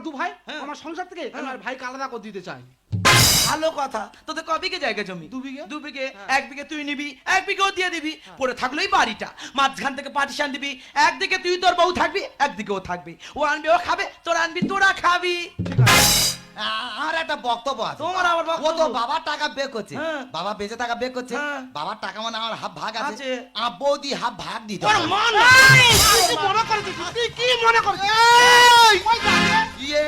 আমরা দু ভাই হ্যাঁ। আমার সংসার থেকে আমার আর ভাইকে আলাদা করে দিতে চাই। ভালো কথা। তোদের ক বিঘে জায়গা জমি? দু বিঘে। দু বিঘে। হ্যাঁ। এক বিঘে তুই নিবি এক বিঘেও দিয়ে দিবি। পরে থাকলোই বাড়িটা। মাঝখান থেকে পার্টিশন দিবি। একদিকে তুই তোর বউ থাকবি একদিকে ও থাকবি। ও আনবি ও খাবে তোর আনবি তোরা খাবি। ঠিক আছে। আ- আমার একটা বক্তব্য আছে। তোমার আবার ও তো বাবার টাকা বে করছে। হ্যাঁ। বাবা বেঁচে টাকা বে করছে। হ্যাঁ। বাবার টাকা মানে আমার হাফ ভাগ আছে। আর বৌদি হাফ ভাগ দিতে। মান মনে করছিস? তুই কি মনে করছিস? ইয়ে!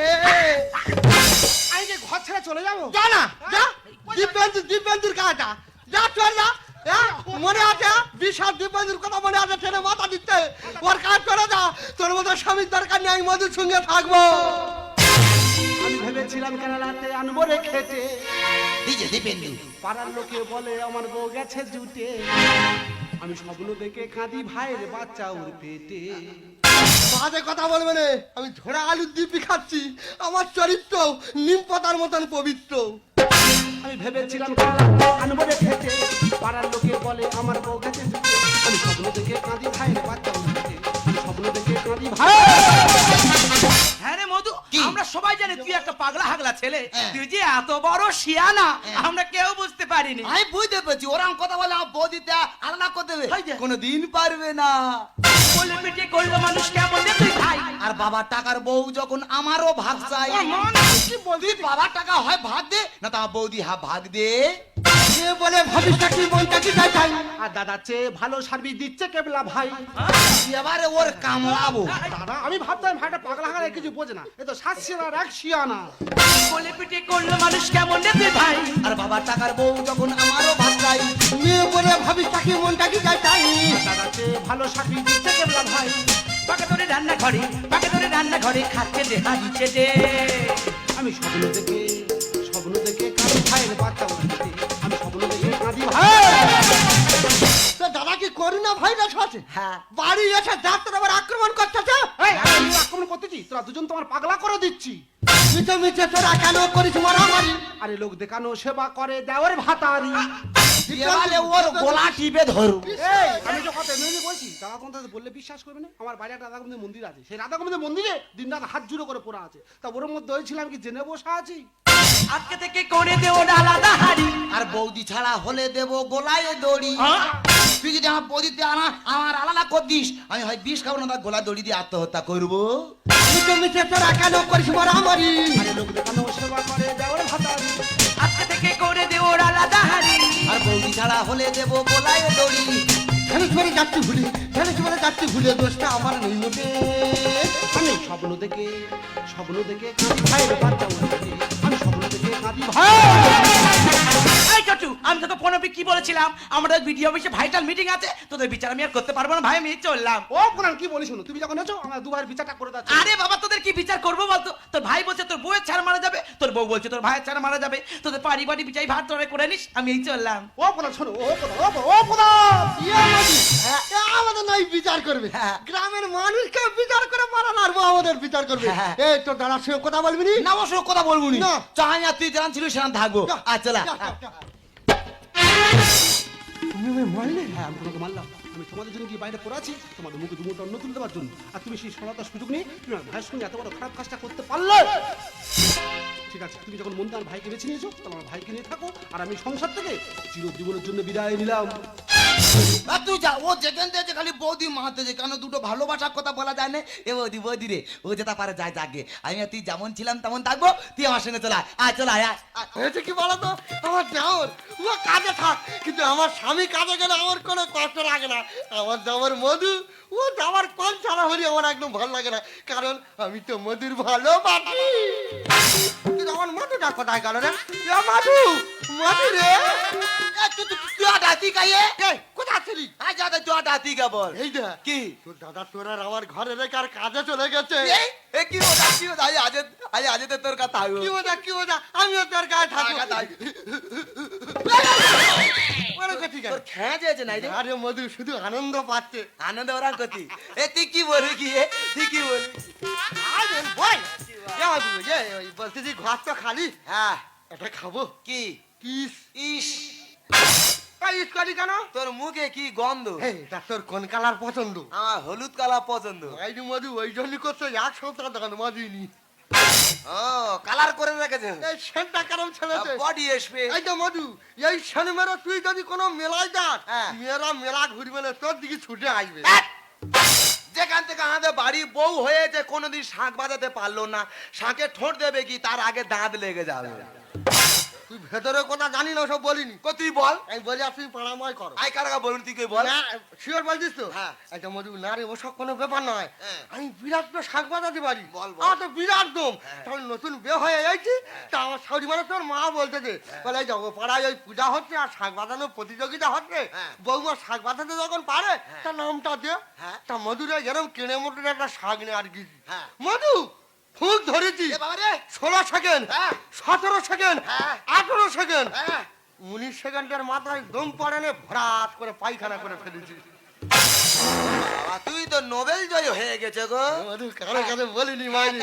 আমি কি ঘর ছেড়ে চলে যাব। যা না যা। দিব্যেন্দু দিব্যেন্দুর কাজটা যা। চল যা। হ্যাঁ? মনে আছে? বিশাল দিব্যেন্দুর কথা মনে আছে ট্রেনে মাথা দিতে? ওর কাজ করে যা। তোর মতো স্বামীর দরকার নেই মধুর সঙ্গে থাকব। ভেবেছিলাম কেরালাতে আনব রে খেতে দিছে দিব্যেন্দু পাড়ার লোকে বলে আমার বউ গেছে জুটে। আমি স্বপ্ন দেখে কাঁদি ভাইয়ের বাচ্চা ওর পেটে। বাজে কথা বলবে না। আমি ঝোড়া আলুর দিব্যি খাচ্ছি। আমার চরিত্র নিম পাতার মতন পবিত্র। আমি ভেবেছিলাম আনব রে খেতে পাড়ার লোকে বলে আমার বউ গেছে জুটে। আমি স্বপ্ন দেখে কাঁদি ভাইয়ের বাচ্চা ওর পেটে। স্বপ্ন দেখে কাঁদি ভাই পাগলা হাগলা ছেলে হ্যাঁ। তুই যে এত বড় শিয়ানা হ্যাঁ। আমরা কেউ বুঝতে পারিনি। আমি বুঝতে পেরেছি ওরকম কথা বলে আমার বৌদিতে আলাদা করে দেবে। হাই যা। কোনো দিন পারবে না। বলে পিঠে করল মানুষ কেমন খাই আর বাবার টাকার বউ যখন আমারও ভাগ চাই। ওর বাবার টাকা হয় ভাগ দে না তো বৌদি হাফ ভাগ দে। সে বলে আর দাদা চেয়ে ভালো সার্ভিস দিচ্ছে কেবলা ভাই। এবারে ওর কামড়াবো। দাদা আমি ভাবতাম ভাইটা পাগলা হাগলা কিছু বোঝে না। এ তো সাতশিয়ানার এক শিয়ানা। বলে পিঠে করল মানুষ কেমন রে ভাই। আর বাবার টাকার বউ যখন আমারও ভাগ চাই মেয়ে বলে ভাবিসটা কি মনটা কি চাই চাই দাদা ভালো সার্ভিস দিচ্ছে কেবলা ভাই পাকে ধরে রান্না ঘরে পাকে ধরে রান্না ঘরে খাচ্ছে দে হারিছে দে আমি স্বপ্ন দেখে স্বপ্ন দেখে কাঁদি ভাইয়ের বাচ্চা উঠতে আমি স্বপ্ন দেখে কাঁদি ভাই। দাদা কি করুণা ভাইরাস আছে হ্যাঁ। বাড়ি এসে ডাক্তার আবার আক্রমণ করতেছে? আক্রমণ করতেছি তোরা দুজন তোমার পাগলা করে দিচ্ছি। মিছে তোরা কেন করিস মারামারি আরে লোক দেখানো সেবা করে দেওয়ার ভাতারি। এবারে ওর গোলা টিপে ধরু। আমি তো কথা এমনি বলছি দাদা কোন বললে বিশ্বাস করবে না। আমার বাইরে একটা রাধা গোবিন্দের মন্দির আছে। সেই রাধা গোবিন্দের মন্দিরে দিন রাত হাত জুড়ে করে পড়া আছে। তা ওর মধ্যে হয়েছিলাম কি জেনে বসা আছি? আজকে থেকে করে দে ওটা আলাদা হাড়ি আর বৌদি ছাড়া হলে দেব গোলায় দড়ি। হ্যাঁ? তুই যদি আমার বৌদিতে আনা আমার আলাদা কর দিস আমি হয় বিষ খাব না তার গোলা দড়ি দিয়ে আত্মহত্যা করব। মিছে মিছে তোরা কেন করিস মারামারি আরে লোক দেখানো সেবা করে দেওয়ার ভাতারি। আজকে থেকে করে দেবো আলাদা আর বৌদি ছাড়া হলে দেবো গোলায় দড়ি। যাচ্ছি ভুলে। ধনেশ্বরে যাচ্ছি? ভুলে দোষটা আমার নেই মোটে আমি স্বপ্ন দেখে স্বপ্ন দেখে কাঁদি ভাইয়ের বাচ্চা আমি স্বপ্ন দেখে কাঁদি ভাই। আমি তোকে ফোনে কি বলেছিলাম? আমাদের ভিডিও অফিসে ভাইটাল মিটিং আছে তোদের বিচার আমি আর করতে পারব না ভাই আমি চললাম। ও কোরআন কি বলিস তুমি যখন এসো আমার দুবার বিচারটা করে দাও আরে বাবা তোদের কি বিচার করব বলতো? তোর ভাই বলছে তোর বউয়ের ছাড় মারা যাবে তোর বউ বলছে তোর ভাইয়ের ছাড় মারা যাবে তোদের পারিবারিক বিচার ভাত তোরা করে নিস আমি এই চললাম। ও কোরআন শোনো ও কোরআন ও এ আমাদের নয় বিচার করবে। হ্যাঁ। গ্রামের মানুষকে বিচার করে মারান আর আমাদের বিচার করবে। হ্যাঁ। এই তোর দাদার সঙ্গে কথা বলবি নি? না অবশ্য কথা বলব নি। চাই আর তুই যেরান ছিল সেরান থাকব। যা। তুমি মারলে? হ্যাঁ আমি তোমাকে মারলাম। আমি তোমাদের জন্য কি বাইরে পড়ে আছি? তোমাদের মুখে দুমুটো অন্ন তুলে দেওয়ার জন্য। আর তুমি সেই সনাতার সুযোগ নিয়ে তুমি আমার ভাইয়ের সঙ্গে এত বড় খারাপ কাজটা করতে পারলে? ঠিক আছে তুমি যখন মন্দির ভাইকে বেছে নিয়েছো তাহলে আমার ভাইকে নিয়ে থাকো আর আমি সংসার থেকে চিরজীবনের জন্য বিদায় নিলাম। আর তুই যা ও যেখান থেকে খালি বৌদি মাহাতে যে কেন দুটো ভালোবাসার কথা বলা যায় না? এ বৌদি বৌদি রে ও যেটা পারে যায় যাকে আমি আর তুই যেমন ছিলাম তেমন থাকব তুই আমার সঙ্গে চলা আয় চলা আয়। হয়েছে কি বলতো আমার দেওর ও কাজে থাক কিন্তু আমার স্বামী কাজে গেলে আমার কোনো কষ্ট লাগে না। আমার যাওয়ার মধু ও যাওয়ার কোন ছাড়া হলে আমার একদম ভালো লাগে না। কারণ আমি তো মধুর ভালোবাসি। কিন্তু আমার মধুটা কোথায় গেল রে? মধু মধু রে। তুই তুই তুই তুই আমার আমিও তোর গায়ে থাকা আরে মধু শুধু আনন্দ পাচ্ছে। আনন্দ ওরান করতি এ তুই কি বলবি কি তুই কি বলবি আরে বল এ মধু, এ, ওই বলতেছি ঘর তো খালি। হ্যাঁ। এটা খাব? কি? কিস ইস। ইস করি কেন? তোর মুখে কি গন্ধ? তোর কোন কালার পছন্দ? আমার হলুদ কালা পছন্দ। মধু ওই জন্য করছে এক সপ্তাহ দোকান মধুই নি ও কালার করে রেখেছে। এই সেনটা কারণ ছেলেছে? বডি আসবে। এই তো মধু এই সেন মেরে তুই যদি কোনো মেলায় যাস হ্যাঁ। মেয়েরা মেলা ঘুরবে না তোর দিকে ছুটে আসবে। যেখান থেকে আমাদের বাড়ি বউ হয়েছে কোনোদিন শাঁখ বাজাতে পারল না। শাঁখে ঠোঁট দেবে কি তার আগে দাঁত লেগে যাবে। তুই ভেতরে কথা জানি না সব বলিনি। কো তুই বল। আমি বলি আর পাড়াময় করো। আই বলুন তুই কে বল। না শিওর বলছিস তো? হ্যাঁ। এটা মধু না রে ওসব কোনো ব্যাপার নয়। হ্যাঁ। আমি বিরাট তো শাক বাজাতে পারি। আমার তো বিরাট দম। হ্যাঁ। তখন নতুন বিয়ে হয়ে যাইছি তা আমার শাড়ি মানে তোর মা বলতেছে বলে এই যাব পাড়ায় ওই পূজা হচ্ছে আর শাক প্রতিযোগিতা হচ্ছে। হ্যাঁ। বৌমা শাক বাজাতে যখন পারে তার নামটা দে। হ্যাঁ। তা মধুরে এরকম কিনে মধুরে একটা শাক নিয়ে আর কি হ্যাঁ। মধু ফুল ধরেছি। ষোলো সেকেন্ড হ্যাঁ। সতেরো সেকেন্ড আঠেরো হ্যাঁ উনিশ সেকেন্ডের মাথায় দম পড়ে নে ভরাট করে পায়খানা করে ফেলেছি। তুই তো নোবেল জয় হয়ে গেছে গো। কারও কাছে বলিনি মাইনি